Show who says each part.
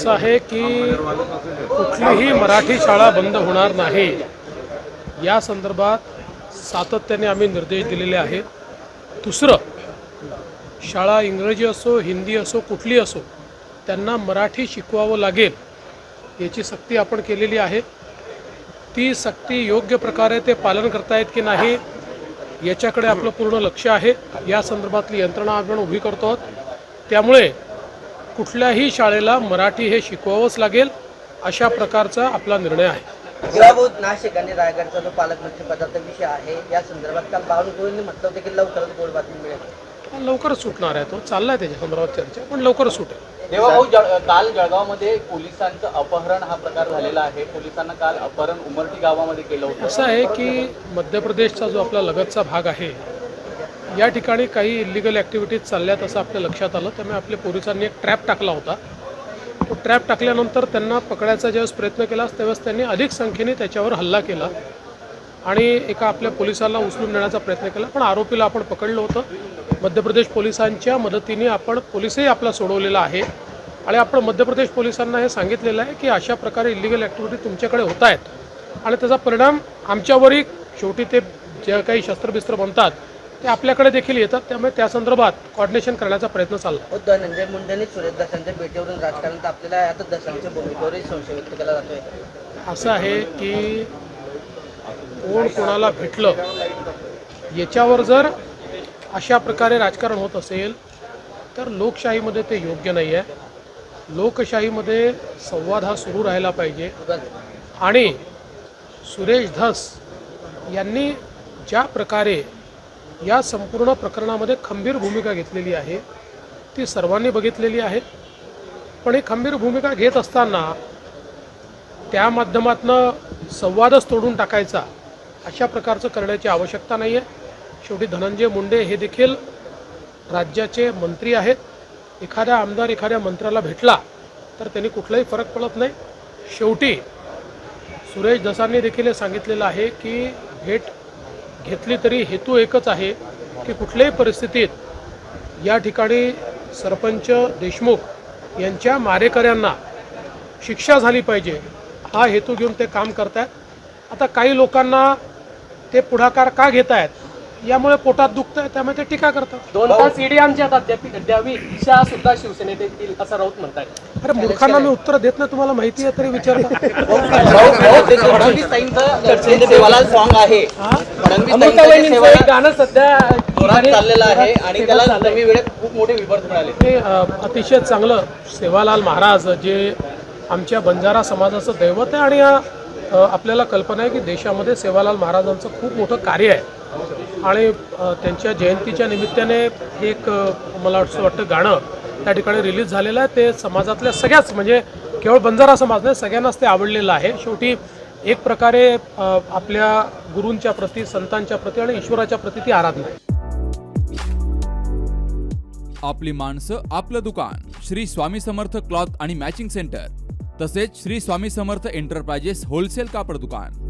Speaker 1: असं आहे की कुठलीही मराठी शाळा बंद होणार नाही. या संदर्भात सातत्याने आम्ही निर्देश दिलेले आहेत. दुसरं शाळा इंग्रजी असो हिंदी असो कुठली असो त्यांना मराठी शिकवावं लागेल याची सक्ती आपण केलेली आहे. ती सक्ती योग्य प्रकारे ते पालन करतायत की नाही याच्याकडे आपलं पूर्ण लक्ष आहे. या संदर्भातली यंत्रणा आपण उभी करतो आहोत. त्यामुळे कुठल्याही शाळेला मराठी हे शिकवावंच लागेल अशा प्रकारचा आपला निर्णय आहे.
Speaker 2: हिराबोध नाशिक आणि रायगडचा जो पालकमंत्री पदाचा विषय आहे या संदर्भात काल बावनकुळेंनी म्हटलं होतं की लवकरच गोड बातमी मिळेल.
Speaker 1: लवकरच सुटणार आहे तो. चाललाय त्याच्या संदर्भात चर्चा पण लवकरच सुटेल.
Speaker 3: देवाभाऊ जळ काल जळगावमध्ये पोलिसांचं अपहरण हा प्रकार झालेला आहे. पोलिसांना काल अपहरण उमरठी गावामध्ये केलं होतं.
Speaker 1: असं आहे की मध्य प्रदेशचा जो आपला लगतचा भाग आहे या ठिकाणी काही इलिगल ॲक्टिव्हिटीज चालल्यात असं आपल्या लक्षात आलं. त्यामुळे आपल्या पोलिसांनी एक ट्रॅप टाकला होता. तो ट्रॅप टाकल्यानंतर त्यांना पकडायचा ज्यावेळेस प्रयत्न केला त्यावेळेस त्यांनी अधिक संख्येने त्याच्यावर हल्ला केला आणि एका आपल्या पोलिसाला उचलून नेण्याचा प्रयत्न केला. पण आरोपीला आपण पकडलं होतं. मध्य प्रदेश पोलिसांच्या मदतीने आपण पोलिसही आपला सोडवलेला आहे. आणि आपण मध्य प्रदेश पोलिसांना हे सांगितलेलं आहे की अशा प्रकारे इलिगल ॲक्टिव्हिटी तुमच्याकडे होत आहेत. आणि त्याचा परिणाम आमच्यावरही शेवटी ते जे काही शस्त्रबिस्त्र बनतात ते आपल्याकडे देखील येतात. त्यामुळे त्या संदर्भात कॉर्डिनेशन करण्याचा प्रयत्न चालला.
Speaker 2: हो धनंजय मुंडेंनी सुरेश दसांच्या भेटीवरून राजकारण आहे. आता दसांच्या भूमिकेवरही संशय व्यक्त केला जातोय.
Speaker 1: असं आहे की कोण कोणाला भेटलं याच्यावर जर अशा प्रकारे राजकारण होत असेल तर लोकशाहीमध्ये ते योग्य नाही आहे. लोकशाहीमध्ये संवाद हा सुरू राहायला पाहिजे. आणि सुरेश धस यांनी ज्या प्रकारे या संपूर्ण प्रकरणामध्ये खंबीर भूमिका घेतलेली आहे. ती सर्वांनी बघितलेली आहे. पण ही खंबीर भूमिका घेत असताना त्या माध्यमातनं संवादच तोडून टाकायचा अशा प्रकारचं करण्याची आवश्यकता नाही आहे शेवटी धनंजय मुंडे हे देखील राज्याचे मंत्री आहेत. एखाद्या आमदार एखाद्या मंत्र्याला भेटला तर त्यांनी कुठलाही फरक पडत नाही. शेवटी सुरेश दसांनी देखील हे सांगितलेलं आहे की भेट घेतली तरी हेतू एकच आहे की कुठल्याही परिस्थितीत या ठिकाणी सरपंच देशमुख यांच्या मारेकऱ्यांना शिक्षा झाली पाहिजे. हा हेतू घेऊन ते काम करतायत. आता काही लोकांना ते पुढाकार का घेत आहेत यामुळे पोटात दुखतं आहे त्यामुळे ते टीका करतात.
Speaker 4: दोन तास ईडी आमच्या हातात द्यावी दिशा सुद्धा शिवसेनेत येतील असं राऊत म्हणतायत
Speaker 1: अरे मूर्खांना मी उत्तर देत नाही तुम्हाला माहिती आहे तरी विचारता
Speaker 2: सेवालाल सॉन्ग आहे
Speaker 4: गाणं सध्या
Speaker 2: जोरात चाललेलं आहे आणि त्याला वेळेत खूप मोठे मिळाले
Speaker 1: हे अतिशय चांगलं सेवालाल महाराज जे आमच्या बंजारा समाजाचं दैवत आहे आणि आपल्याला कल्पना आहे की देशामध्ये सेवालाल महाराजांचं खूप मोठं कार्य आहे. आणि त्यांच्या जयंतीच्या निमित्ताने एक मला असं वाटतं गाणं त्या ठिकाणी रिलीज झालेलं आहे. ते समाजातल्या सगळ्याच म्हणजे केवळ बंजारा समाज नाही सगळ्यांनाच ते आवडलेलं आहे. शेवटी एक प्रकारे आपल्या गुरूंच्या प्रती संतांच्या प्रती आणि ईश्वराच्या प्रती ती आराधना आहे.
Speaker 5: आपली माणसं आपलं दुकान श्री स्वामी समर्थ क्लॉथ आणि मॅचिंग सेंटर तसेच श्री स्वामी समर्थ एंटरप्राइजेस होलसेल कापड दुकान.